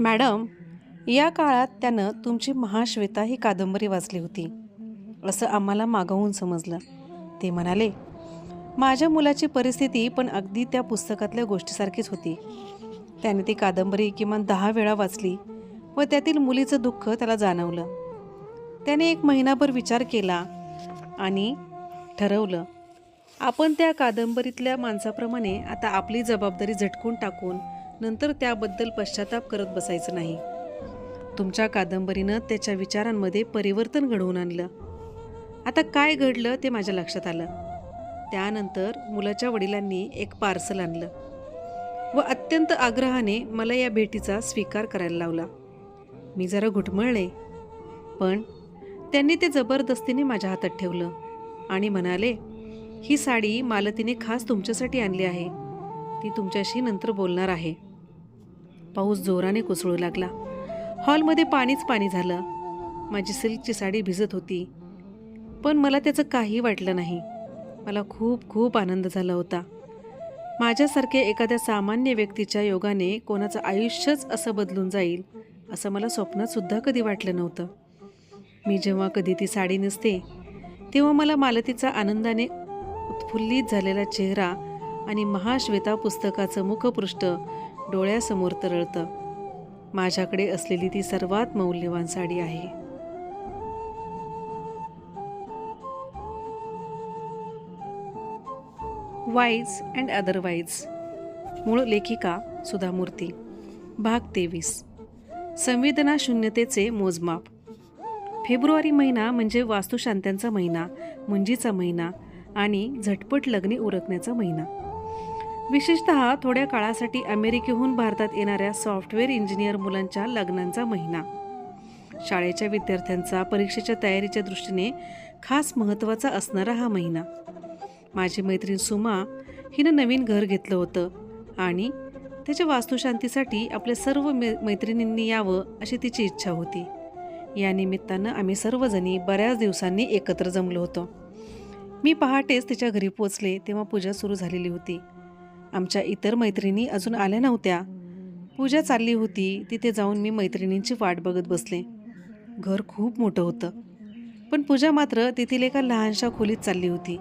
Madam या काळात त्यानं तुमची महाश्वेता ही कादंबरी वाचली होती. असं आम्हाला मागवून समजलं. ते म्हणाले माझ्या मुलाची परिस्थिती पण अगदी त्या पुस्तकातल्या गोष्टीसारखीच होती. त्याने ती कादंबरी किमान दहा वेळा वाचली व त्यातील मुलीचं दुःख त्याला जाणवलं. त्याने एक महिनाभर विचार केला आणि ठरवलं आपण त्या कादंबरीतल्या माणसाप्रमाणे आता आपली जबाबदारी झटकून टाकून नंतर त्याबद्दल पश्चाताप करत बसायचं नाही. तुमच्या कादंबरीनं त्याच्या विचारांमध्ये परिवर्तन घडवून आणलं. आता काय घडलं ते माझ्या लक्षात आलं. त्यानंतर मुलाच्या वडिलांनी एक पार्सल आणलं व अत्यंत आग्रहाने मला या भेटीचा स्वीकार करायला लावला. मी जरा घुटमळले पण त्यांनी ते जबरदस्तीने माझ्या हातात ठेवलं आणि म्हणाले ही साडी मालतीने खास तुमच्यासाठी आणली आहे. ती तुमच्याशी नंतर बोलणार आहे. पाऊस जोराने कोसळू लागला. हॉलमध्ये पाणीच पाणी झालं. माझी सिल्कची साडी भिजत होती. पण मला त्याचं काही वाटलं नाही. मला खूप खूप आनंद झाला होता. माझ्यासारख्या एखाद्या सामान्य व्यक्तीच्या योगाने कोणाचं आयुष्यच असं बदलून जाईल असं मला स्वप्नातसुद्धा कधी वाटलं नव्हतं. मी जेव्हा कधी ती साडी नसते तेव्हा मला मालतीचा आनंदाने उत्फुल्लित झालेला चेहरा आणि महाश्वेता पुस्तकाचं मुखपृष्ठ डोळ्यासमोर तरळतं. माझ्याकडे असलेली ती सर्वात मौल्यवान साडी आहे. वाईज अँड अदरवाईज मूळ लेखिका सुधा मूर्ती भाग तेवीस. संवेदना शून्यतेचे मोजमाप. फेब्रुवारी महिना म्हणजे वास्तुशांत्यांचा महिना मुंजीचा महिना आणि झटपट लग्ने उरकण्याचा महिना. विशेषत थोड्या काळासाठी अमेरिकेहून भारतात येणाऱ्या सॉफ्टवेअर इंजिनियर मुलांच्या लग्नांचा महिना. शाळेच्या विद्यार्थ्यांचा परीक्षेच्या तयारीच्या दृष्टीने खास महत्त्वाचा असणारा हा महिना. माझी मैत्रीण सुमा हिनं नवीन घर घेतलं होतं आणि त्याच्या वास्तुशांतीसाठी आपल्या सर्व मै मैत्रिणींनी यावं अशी तिची इच्छा होती. या निमित्तानं आम्ही सर्वजणी बऱ्याच दिवसांनी एकत्र जमलो होतो. मी पहाटेच तिच्या घरी पोचले तेव्हा पूजा सुरू झालेली होती. आमच्या इतर मैत्रिणी अजून आल्या नव्हत्या. पूजा चालली होती तिथे जाऊन मी मैत्रिणींची वाट बघत बसले. घर खूप मोठं होतं. पण पूजा मात्र तेथील एका लहानशा खोलीत चालली होती.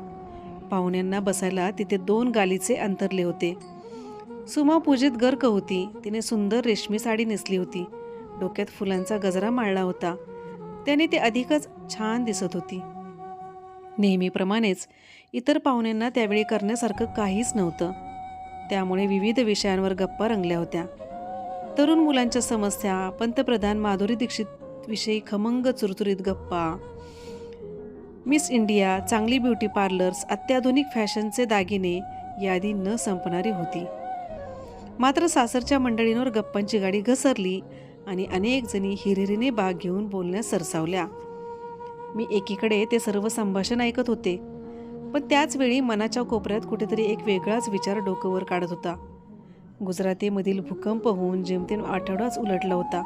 पाहुण्यांना बसायला तिथे दोन गालीचे अंतरले होते. सुमा पूजेत गर्क होती तिने सुंदर रेशमी साडी नेसली होती. डोक्यात फुलांचा गजरा माळला होता. त्याने ते अधिकच छान दिसत होती. नेहमीप्रमाणेच इतर पाहुण्यांना त्यावेळी करण्यासारखं काहीच नव्हतं. त्यामुळे विविध विषयांवर गप्पा रंगल्या होत्या. तरुण मुलांच्या समस्या पंतप्रधान माधुरी दीक्षित विषयी खमंग चुरचुरीत गप्पा. मिस इंडिया चांगली ब्युटी पार्लर्स अत्याधुनिक फॅशनचे दागिने यादी न संपणारी होती. मात्र सासरच्या मंडळींवर गप्पांची गाडी घसरली आणि अनेक जणी हिरिरीने भाग घेऊन बोलण्यास सरसावल्या. मी एकीकडे ते सर्व संभाषण ऐकत होते. पण त्याचवेळी मनाच्या कोपऱ्यात कुठेतरी एक वेगळाच विचार डोकंवर काढत होता. गुजरातीमधील भूकंप होऊन जेमतेम आठवडाच उलटला होता.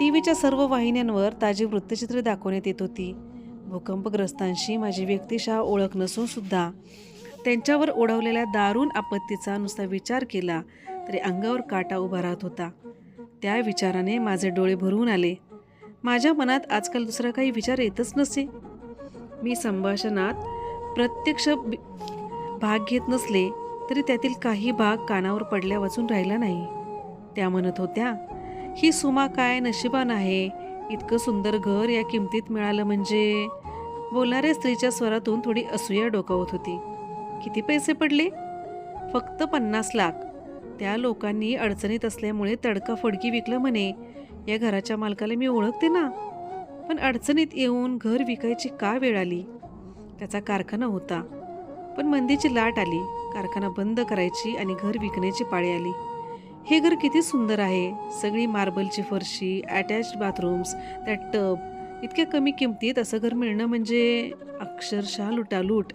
टी व्हीच्या सर्व वाहिन्यांवर ताजी वृत्तचित्रे दाखवण्यात येत होती. भूकंपग्रस्तांशी माझी व्यक्तिशः ओळख नसून सुद्धा त्यांच्यावर ओढवलेल्या दारुण आपत्तीचा नुसता विचार केला तरी अंगावर काटा उभा राहत होता. त्या विचाराने माझे डोळे भरून आले. माझ्या मनात आजकाल दुसरा काही विचार येतच नसे. मी संभाषणात प्रत्यक्ष भाग घेत नसले तरी त्यातील काही भाग कानावर पडल्या वाचून राहिला नाही. त्या म्हणत होत्या ही सुमा काय नशिबान आहे? इतकं सुंदर घर या किमतीत मिळालं म्हणजे बोलणाऱ्या स्त्रीच्या स्वरातून थोडी असूया डोकावत होती. किती पैसे पडले? फक्त पन्नास लाख. त्या लोकांनी अडचणीत असल्यामुळे तडकाफडकी विकलं म्हणे. या घराच्या मालकाला मी ओळखते ना. पण अडचणीत येऊन घर विकायची का वेळ आली? त्याचा कारखाना होता. पण मंदीची लाट आली. कारखाना बंद करायची आणि घर विकण्याची पाळी आली. हे घर किती सुंदर आहे. सगळी मार्बलची फरशी अटॅच्ड बाथरूम्स त्यात टब इतक्या कमी किमतीत असं घर मिळणं म्हणजे अक्षरशः लुटालूट.